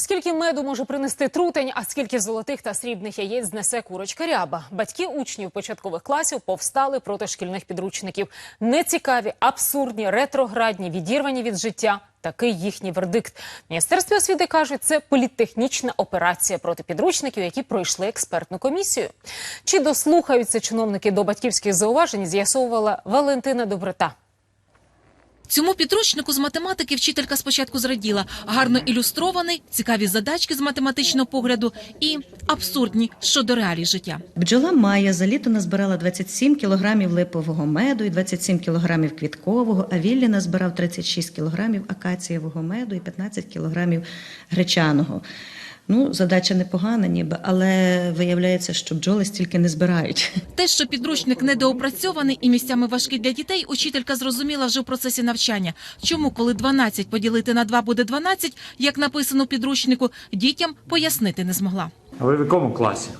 Скільки меду може принести трутень, а скільки золотих та срібних яєць знесе курочка ряба? Батьки учнів початкових класів повстали проти шкільних підручників. Нецікаві, абсурдні, ретроградні, відірвані від життя. Такий їхній вердикт. В Міністерстві освіти кажуть, це політехнічна операція проти підручників, які пройшли експертну комісію. Чи дослухаються чиновники до батьківських зауважень? З'ясовувала Валентина Доброта. Цьому підручнику з математики вчителька спочатку зраділа. Гарно ілюстрований, цікаві задачки з математичного погляду і абсурдні щодо реалій життя. Бджола Майя за літо назбирала 27 кілограмів липового меду і 27 кілограмів квіткового, а Віллі назбирав 36 кілограмів акацієвого меду і 15 кілограмів гречаного. Ну, задача непогана, ніби, але виявляється, що бджоли стільки не збирають. Те, що підручник недоопрацьований і місцями важкий для дітей, учителька зрозуміла вже в процесі навчання. Чому, коли 12 поділити на 2 буде 12, як написано в підручнику, дітям пояснити не змогла. А ви в якому класі?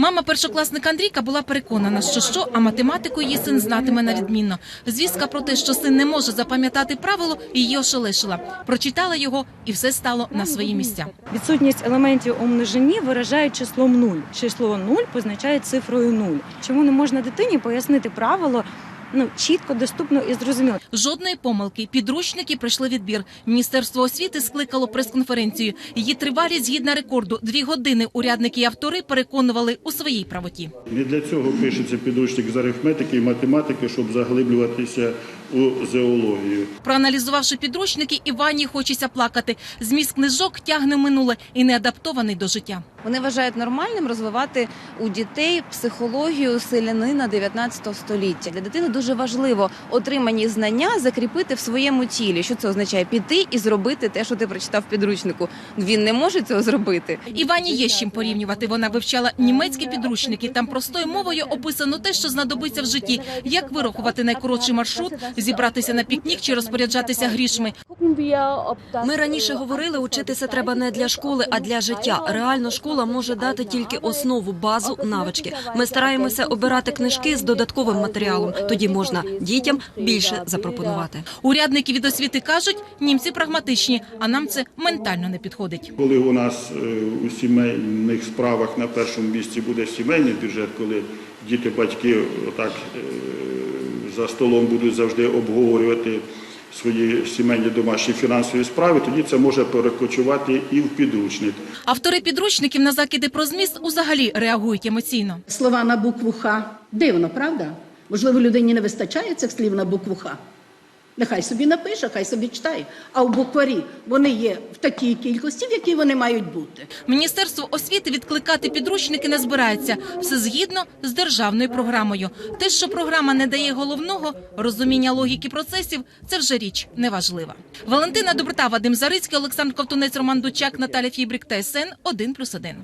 Мама першокласника Андрійка була переконана, що що, а математику її син знатиме на відмінно. Звістка про те, що син не може запам'ятати правило, її ошелешила. Прочитала його, і все стало на свої місця. Відсутність елементів у множині виражають числом 0. Число 0 позначає цифрою 0. Чому не можна дитині пояснити правило ну, чітко, доступно і зрозуміло? Жодної помилки. Підручники пройшли відбір. Міністерство освіти скликало прес-конференцію. Її тривалість згідна рекорду. Дві години урядники і автори переконували у своїй правоті. Не для цього пишеться підручник з арифметики і математики, щоб заглиблюватися у зоологію. Проаналізувавши підручники, Івані хочеться плакати. Зміст книжок тягне минуле і не адаптований до життя. Вони вважають нормальним розвивати у дітей психологію селянина 19 століття. Для дитини дуже важливо отримані знання закріпити в своєму тілі. Що це означає? Піти і зробити те, що ти прочитав в підручнику. Він не може цього зробити. Івані є з чим порівнювати. Вона вивчала німецькі підручники. Там простою мовою описано те, що знадобиться в житті, як вирахувати найкоротший маршрут, зібратися на пікнік чи розпоряджатися грішми. Ми раніше говорили, учитися треба не для школи, а для життя. Реально школа може дати тільки основу, базу, навички. Ми стараємося обирати книжки з додатковим матеріалом. Тоді можна дітям більше запропонувати. Урядники від освіти кажуть, німці прагматичні, а нам це ментально не підходить. Коли у нас е, у сімейних справах на першому місці буде сімейний бюджет, коли діти, батьки отак е, за столом будуть завжди обговорювати свої сімейні домашні фінансові справи, тоді це може перекочувати і в підручник. Автори підручників на закиди про зміст узагалі реагують емоційно. слова на букву Х. Дивно, правда? Можливо, людині не вистачає цих слів на букву Х. Нехай собі напише, хай собі читає. А в букварі вони є в такій кількості, в якій вони мають бути. Міністерство освіти відкликати підручники не збирається. Все згідно з державною програмою. Те, що програма не дає головного розуміння логіки процесів, це вже річ неважлива. Валентина Доброта, Вадим Зарицький, Олександр Ковтунець, Роман Дучак, Наталя Фібрик, ТСН 1+,1.